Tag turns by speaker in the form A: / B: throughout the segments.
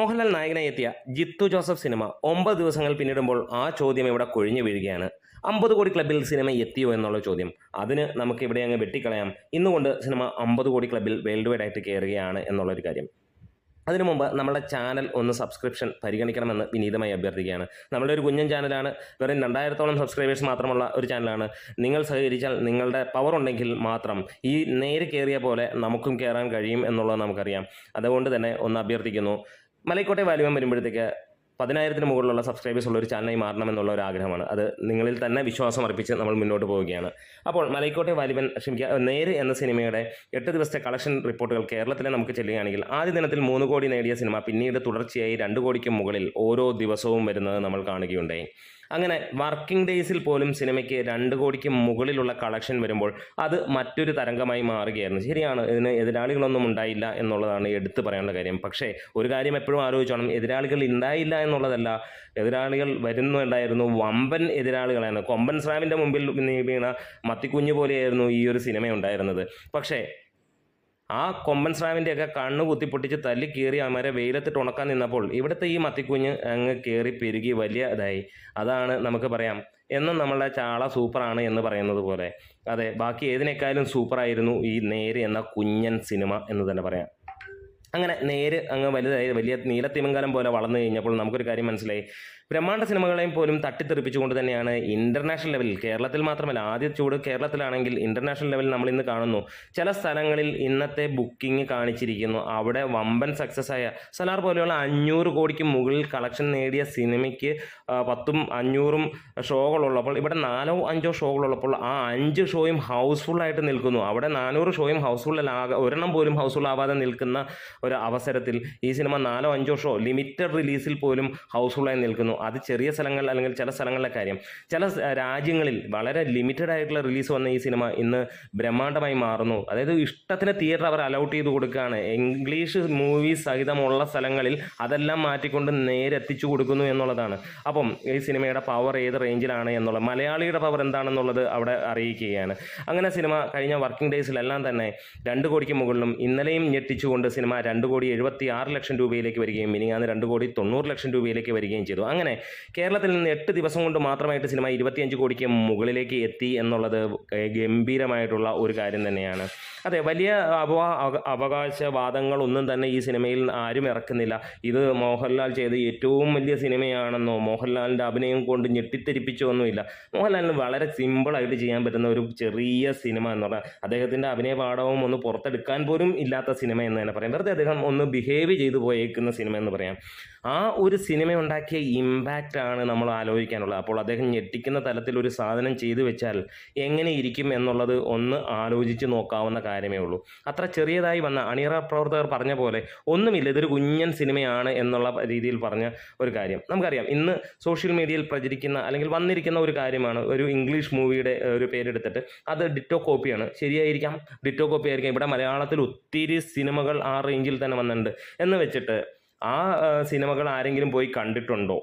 A: മോഹൻലാൽ നായകനായി എത്തിയ Jithu Joseph cinema ഒമ്പത് ദിവസങ്ങൾ പിന്നിടുമ്പോൾ ആ ചോദ്യം ഇവിടെ കൊഴിഞ്ഞു വീഴുകയാണ്. അമ്പത് കോടി ക്ലബിൽ സിനിമ എത്തിയോ എന്നുള്ള ചോദ്യം. അതിന് നമുക്ക് ഇവിടെ അങ്ങ് വെട്ടിക്കളയാം. ഇന്നുകൊണ്ട് സിനിമ അമ്പത് കോടി ക്ലബിൽ വേൾഡ് വൈഡ് ആയിട്ട് കയറുകയാണ് എന്നുള്ളൊരു കാര്യം. അതിനു മുമ്പ് നമ്മുടെ ചാനൽ ഒന്ന് സബ്സ്ക്രിപ്ഷൻ പരിഗണിക്കണമെന്ന് വിനീതമായി അഭ്യർത്ഥിക്കുകയാണ്. നമ്മുടെ ഒരു കുഞ്ഞൻ ചാനലാണ്. വെറും രണ്ടായിരത്തോളം സബ്സ്ക്രൈബേഴ്സ് മാത്രമുള്ള ഒരു ചാനലാണ്. നിങ്ങൾ സഹകരിച്ചാൽ നിങ്ങളുടെ പവർ ഉണ്ടെങ്കിൽ മാത്രം ഈ നേര് കയറിയ പോലെ നമുക്കും കയറാൻ കഴിയും എന്നുള്ളത് നമുക്കറിയാം. അതുകൊണ്ട് തന്നെ ഒന്ന് അഭ്യർത്ഥിക്കുന്നു. മലൈക്കോട്ടെ വാല്യൂം വരുമ്പോഴത്തേക്ക് പതിനായിരത്തിന് മുകളിലുള്ള സബ്സ്ക്രൈബേഴ്സ് ഉള്ള ഒരു ചാനലായി മാറണമെന്നുള്ള ഒരു ആഗ്രഹമാണ്. അത് നിങ്ങളിൽ തന്നെ വിശ്വാസം അർപ്പിച്ച് നമ്മൾ മുന്നോട്ട് പോവുകയാണ്. അപ്പോൾ മലൈക്കോട്ടെ വാലിബൻ ക്ഷമിക്കുക നേര് എന്ന സിനിമയുടെ എട്ട് ദിവസത്തെ കളക്ഷൻ റിപ്പോർട്ടുകൾ കേരളത്തിലെ നമുക്ക് ചെല്ലുകയാണെങ്കിൽ ആദ്യ ദിനത്തിൽ മൂന്ന് കോടി നേടിയ സിനിമ പിന്നീട് തുടർച്ചയായി രണ്ട് കോടിക്ക് മുകളിൽ ഓരോ ദിവസവും വരുന്നത് നമ്മൾ കാണുകയുണ്ടായി. അങ്ങനെ വർക്കിംഗ് ഡേയ്സിൽ പോലും സിനിമയ്ക്ക് രണ്ട് കോടിക്ക് മുകളിലുള്ള കളക്ഷൻ വരുമ്പോൾ അത് മറ്റൊരു തരംഗമായി മാറുകയായിരുന്നു. ശരിയാണ് ഇതിന് എതിരാളികളൊന്നും ഉണ്ടായില്ല എന്നുള്ളതാണ് എടുത്തു പറയേണ്ട കാര്യം. പക്ഷേ ഒരു കാര്യം എപ്പോഴും ആലോചിച്ചോണം എതിരാളികൾ ഉണ്ടായില്ല എന്നുള്ളതല്ല. എതിരാളികൾ വരുന്നുണ്ടായിരുന്നു വമ്പൻ എതിരാളികളാണ്. കൊമ്പൻ സ്രാമിന്റെ മുമ്പിൽ വീണ മത്തിക്കുഞ്ഞ് പോലെയായിരുന്നു ഈ ഒരു സിനിമ ഉണ്ടായിരുന്നത്. പക്ഷേ ആ കൊമ്പൻ സ്രാവിന്റെയൊക്കെ കണ്ണ് കുത്തിപ്പൊട്ടിച്ച് തല്ലി കീറി അവരെ വെയിലത്തിട്ട് ഉണക്കാൻ നിന്നപ്പോൾ ഇവിടുത്തെ ഈ മത്തിക്കുഞ്ഞ് അങ്ങ് കയറി പെരുകി വലിയ ഇതായി. അതാണ് നമുക്ക് പറയാം. എന്നും നമ്മളുടെ ചാള സൂപ്പറാണ് എന്ന് പറയുന്നത് പോലെ. അതെ ബാക്കി ഏതിനേക്കാളും സൂപ്പറായിരുന്നു ഈ നേര് എന്ന കുഞ്ഞൻ സിനിമ എന്ന് തന്നെ പറയാം. അങ്ങനെ നേര് അങ്ങ് വലുതായി വലിയ നീലത്തിമംഗലം പോലെ വളർന്നു കഴിഞ്ഞപ്പോൾ നമുക്കൊരു കാര്യം മനസ്സിലായി. ബ്രഹ്മാണ്ഡ സിനിമകളെയും പോലും തട്ടിത്തെറിപ്പിച്ചുകൊണ്ട് തന്നെയാണ് ഇന്റർനാഷണൽ ലെവലിൽ കേരളത്തിൽ മാത്രമല്ല ആദ്യ ചൂട് കേരളത്തിലാണെങ്കിൽ ഇന്റർനാഷണൽ ലെവലിൽ നമ്മൾ ഇന്ന് കാണുന്നു. ചില സ്ഥലങ്ങളിൽ ഇന്നത്തെ ബുക്കിംഗ് കാണിച്ചിരിക്കുന്നു. അവിടെ വമ്പൻ സക്സസ് ആയ സലാർ പോലെയുള്ള അഞ്ഞൂറ് കോടിക്ക് മുകളിൽ കളക്ഷൻ നേടിയ സിനിമയ്ക്ക് പത്തും അഞ്ഞൂറും ഷോകളുള്ളപ്പോൾ ഇവിടെ നാലോ അഞ്ചോ ഷോകളുള്ളപ്പോൾ ആ അഞ്ച് ഷോയും ഹൗസ്ഫുള്ളായിട്ട് നിൽക്കുന്നു. അവിടെ നാനൂറ് ഷോയും ഹൗസ്ഫുള്ളിലാകെ ഒരെണ്ണം പോലും ഹൗസ്ഫുൾ ആവാതെ നിൽക്കുന്ന ഒരു അവസരത്തിൽ ഈ സിനിമ നാലോ അഞ്ചോ ഷോ ലിമിറ്റഡ് റിലീസിൽ പോലും ഹൗസ്ഫുള്ളായി നിൽക്കുന്നു. അത് ചെറിയ സ്ഥലങ്ങൾ അല്ലെങ്കിൽ ചില സ്ഥലങ്ങളിലെ കാര്യം. ചില രാജ്യങ്ങളിൽ വളരെ ലിമിറ്റഡ് ആയിട്ടുള്ള റിലീസ് വന്ന ഈ സിനിമ ഇന്ന് ബ്രഹ്മാണ്ഡമായി മാറുന്നു. അതായത് ഇഷ്ടത്തിന് തിയേറ്റർ അവർ അലൗട്ട് ചെയ്ത് കൊടുക്കുകയാണ്. ഇംഗ്ലീഷ് മൂവി സഹിതമുള്ള സ്ഥലങ്ങളിൽ അതെല്ലാം മാറ്റിക്കൊണ്ട് നേരെ എത്തിച്ചു കൊടുക്കുന്നു എന്നുള്ളതാണ്. അപ്പം ഈ സിനിമയുടെ പവർ ഏത് റേഞ്ചിലാണ് എന്നുള്ളത് മലയാളിയുടെ പവർ എന്താണെന്നുള്ളത് അവിടെ അറിയിക്കുകയാണ്. അങ്ങനെ സിനിമ കഴിഞ്ഞ വർക്കിംഗ് ഡേയ്സിലെല്ലാം തന്നെ രണ്ട് കോടിക്ക് മുകളിലും ഇന്നലെയും ഞെട്ടിച്ചുകൊണ്ട് സിനിമ രണ്ട് കോടി എഴുപത്തി ആറ് ലക്ഷം രൂപയിലേക്ക് വരികയും മിനിങ്ങാന്ന് രണ്ട് കോടി തൊണ്ണൂറ് ലക്ഷം രൂപയിലേക്ക് വരികയും ചെയ്തു. അങ്ങനെ കേരളത്തിൽ നിന്ന് എട്ട് ദിവസം കൊണ്ട് മാത്രമായിട്ട് സിനിമ ഇരുപത്തിയഞ്ച് കോടിക്ക് മുകളിലേക്ക് എത്തി എന്നുള്ളത് ഗംഭീരമായിട്ടുള്ള ഒരു കാര്യം തന്നെയാണ്. അതെ വലിയ അപവാ അവ- അവകാശവാദങ്ങളൊന്നും തന്നെ ഈ സിനിമയിൽ ആരും ഇറക്കുന്നില്ല. ഇത് മോഹൻലാൽ ചെയ്ത ഏറ്റവും വലിയ സിനിമയാണെന്നോ മോഹൻലാലിന്റെ അഭിനയം കൊണ്ട് ഞെട്ടിത്തെരിപ്പിച്ചോ ഒന്നുമില്ല മോഹൻലാലിന് വളരെ സിമ്പിളായിട്ട് ചെയ്യാൻ പറ്റുന്ന ഒരു ചെറിയ സിനിമ എന്ന് പറഞ്ഞാൽ അദ്ദേഹത്തിന്റെ അഭിനയ പാഠവും ഒന്ന് പുറത്തെടുക്കാൻ പോലും ഇല്ലാത്ത സിനിമ എന്ന് തന്നെ പറയാം. വെറുതെ അദ്ദേഹം ഒന്ന് ബിഹേവ് ചെയ്തു പോയേക്കുന്ന സിനിമ എന്ന് പറയാം. ആ ഒരു സിനിമ ഉണ്ടാക്കിയ ഇമ്പാക്റ്റ് ആണ് നമ്മൾ ആലോചിക്കാനുള്ളത്. അപ്പോൾ അദ്ദേഹം ഞെട്ടിക്കുന്ന തലത്തിൽ ഒരു സാധനം ചെയ്തു വെച്ചാൽ എങ്ങനെ ഇരിക്കും എന്നുള്ളത് ഒന്ന് ആലോചിച്ച് നോക്കാവുന്ന കാര്യമേ ഉള്ളൂ. അത്ര ചെറിയതായി വന്ന അണിയറ പ്രവർത്തകർ പറഞ്ഞ പോലെ ഒന്നുമില്ല ഇതൊരു കുഞ്ഞൻ സിനിമയാണ് എന്നുള്ള രീതിയിൽ പറഞ്ഞ ഒരു കാര്യം. നമുക്കറിയാം ഇന്ന് സോഷ്യൽ മീഡിയയിൽ പ്രചരിക്കുന്ന അല്ലെങ്കിൽ വന്നിരിക്കുന്ന ഒരു കാര്യമാണ് ഒരു ഇംഗ്ലീഷ് മൂവിയുടെ ഒരു പേരെടുത്തിട്ട് അത് ഡിറ്റോ കോപ്പിയാണ് ശരിയായിരിക്കാം ഡിറ്റോ കോപ്പി ആയിരിക്കാം ഇവിടെ മലയാളത്തിൽ ഒത്തിരി സിനിമകൾ ആ റേഞ്ചിൽ തന്നെ വന്നിട്ടുണ്ട് എന്ന് വെച്ചിട്ട് ആ സിനിമകൾ ആരെങ്കിലും പോയി കണ്ടിട്ടുണ്ടോ?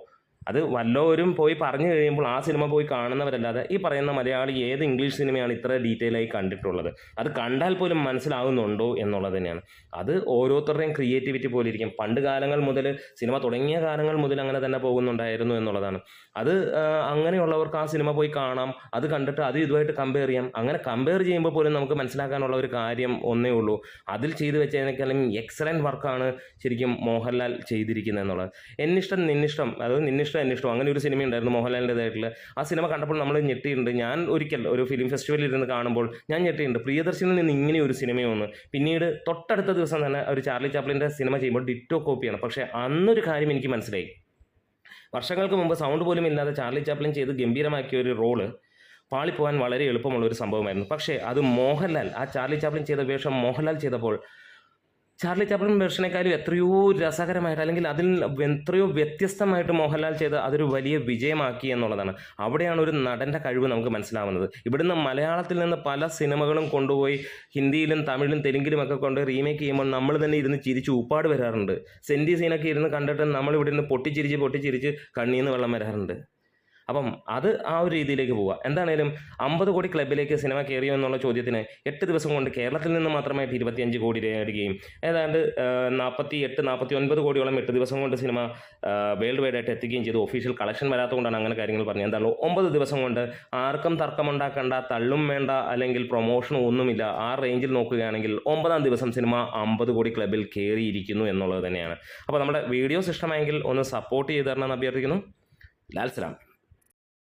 A: അത് വല്ലവരും പോയി പറഞ്ഞു കഴിയുമ്പോൾ ആ സിനിമ പോയി കാണുന്നവരല്ലാതെ ഈ പറയുന്ന മലയാളി ഏത് ഇംഗ്ലീഷ് സിനിമയാണ് ഇത്ര ഡീറ്റെയിൽ ആയി കണ്ടിട്ടുള്ളത്? അത് കണ്ടാൽ പോലും മനസ്സിലാകുന്നുണ്ടോ എന്നുള്ളത് തന്നെയാണ്. അത് ഓരോരുത്തരുടെയും ക്രിയേറ്റിവിറ്റി പോലെ ഇരിക്കും. പണ്ട് കാലങ്ങൾ മുതൽ സിനിമ തുടങ്ങിയ കാലങ്ങൾ മുതൽ അങ്ങനെ തന്നെ പോകുന്നുണ്ടായിരുന്നു എന്നുള്ളതാണ്. അത് അങ്ങനെയുള്ളവർക്ക് ആ സിനിമ പോയി കാണാം. അത് കണ്ടിട്ട് അത് ഇതുമായിട്ട് കമ്പയർ ചെയ്യാം. അങ്ങനെ കമ്പയർ ചെയ്യുമ്പോൾ പോലും നമുക്ക് മനസ്സിലാക്കാനുള്ള ഒരു കാര്യം ഒന്നേ ഉള്ളൂ. അതിൽ ചെയ്തു വെച്ചതിനേക്കാളും എക്സലന്റ് വർക്കാണ് ശരിക്കും മോഹൻലാൽ ചെയ്തിരിക്കുന്നത് എന്നുള്ളത്. എന്നിഷ്ടം നിന്നിഷ്ടം അത് നിന്നിഷ്ടം എന്നിഷ്ടം അങ്ങനെ ഒരു സിനിമ ഉണ്ടായിരുന്നു മോഹൻലാലിന്റെതായിട്ടുള്ള ആ സിനിമ കണ്ടപ്പോൾ നമ്മൾ ഞെട്ടിയിട്ടുണ്ട്. ഞാൻ ഒരിക്കൽ ഒരു ഫിലിം ഫെസ്റ്റിവലിൽ ഇരുന്ന് കാണുമ്പോൾ ഞാൻ ഞെട്ടിയിട്ടുണ്ട്. പ്രിയദർശനിൽ നിന്ന് ഇങ്ങനെ ഒരു സിനിമ ഒന്ന് പിന്നീട് തൊട്ടടുത്ത ദിവസം തന്നെ ഒരു ചാർലി ചാപ്ലിന്റെ സിനിമ ചെയ്യുമ്പോൾ ഡിറ്റോ കോപ്പിയാണ് പക്ഷേ അന്നൊരു കാര്യം എനിക്ക് മനസ്സിലായി. വർഷങ്ങൾക്ക് മുമ്പ് സൗണ്ട് പോലും ഇല്ലാതെ ചാർലി ചാപ്ലിൻ ചെയ്ത് ഗംഭീരമാക്കിയ ഒരു റോൾ പാളിപ്പോകാൻ വളരെ എളുപ്പമുള്ള ഒരു സംഭവമായിരുന്നു. പക്ഷേ അത് മോഹൻലാൽ ആ ചാർലി ചാപ്ലിൻ ചെയ്ത വേഷം മോഹൻലാൽ ചെയ്തപ്പോൾ ചാർലി ചാപ്ലിൻ വെർഷനേക്കാളും എത്രയോ രസകരമായിട്ട് അല്ലെങ്കിൽ അതിൽ എത്രയോ വ്യത്യസ്തമായിട്ട് മോഹൻലാൽ ചെയ്ത് അതൊരു വലിയ വിജയമാക്കി എന്നുള്ളതാണ്. അവിടെയാണ് ഒരു നടന്റെ കഴിവ് നമുക്ക് മനസ്സിലാവുന്നത്. ഇവിടുന്ന് മലയാളത്തിൽ നിന്ന് പല സിനിമകളും കൊണ്ടുപോയി ഹിന്ദിയിലും തമിഴിലും തെലുങ്കിലും ഒക്കെ കൊണ്ട് റീമേക്ക് ചെയ്യുമ്പോൾ നമ്മൾ തന്നെ ഇരുന്ന് ചിരിച്ച് ഉപ്പാട് വരാറുണ്ട്. സെന്റി സീനൊക്കെ ഇരുന്ന് കണ്ടിട്ട് നമ്മളിവിടെ നിന്ന് പൊട്ടിച്ചിരിച്ച് പൊട്ടിച്ചിരിച്ച് കണ്ണീന്ന് വെള്ളം വരാറുണ്ട്. അപ്പം അത് ആ ഒരു രീതിയിലേക്ക് പോവുക. എന്താണേലും അമ്പത് കോടി ക്ലബിലേക്ക് സിനിമ കയറിയോ എന്നുള്ള ചോദ്യത്തിന് എട്ട് ദിവസം കൊണ്ട് കേരളത്തിൽ നിന്ന് മാത്രമായിട്ട് ഇരുപത്തിയഞ്ച് കോടി നേടുകയും ഏതാണ്ട് നാൽപ്പത്തി എട്ട് നാൽപ്പത്തി ഒൻപത് കോടിയോളം എട്ട് ദിവസം കൊണ്ട് സിനിമ വേൾഡ് വൈഡ് ആയിട്ട് എത്തുകയും ചെയ്തു. ഒഫീഷ്യൽ കളക്ഷൻ വരാത്തതുകൊണ്ടാണ് അങ്ങനെ കാര്യങ്ങൾ പറഞ്ഞത്. എന്താണല്ലോ ഒമ്പത് ദിവസം കൊണ്ട് ആർക്കും തർക്കമുണ്ടാക്കേണ്ട തള്ളും വേണ്ട അല്ലെങ്കിൽ പ്രൊമോഷനും ഒന്നുമില്ല. ആ റേഞ്ചിൽ നോക്കുകയാണെങ്കിൽ ഒമ്പതാം ദിവസം സിനിമ അമ്പത് കോടി ക്ലബിൽ കയറിയിരിക്കുന്നു എന്നുള്ളത് തന്നെയാണ്. അപ്പോൾ നമ്മുടെ വീഡിയോസ് ഇഷ്ടമായെങ്കിൽ ഒന്ന് സപ്പോർട്ട് ചെയ്ത് തരണമെന്ന് അഭ്യർത്ഥിക്കുന്നു. ലാൽ സലാം.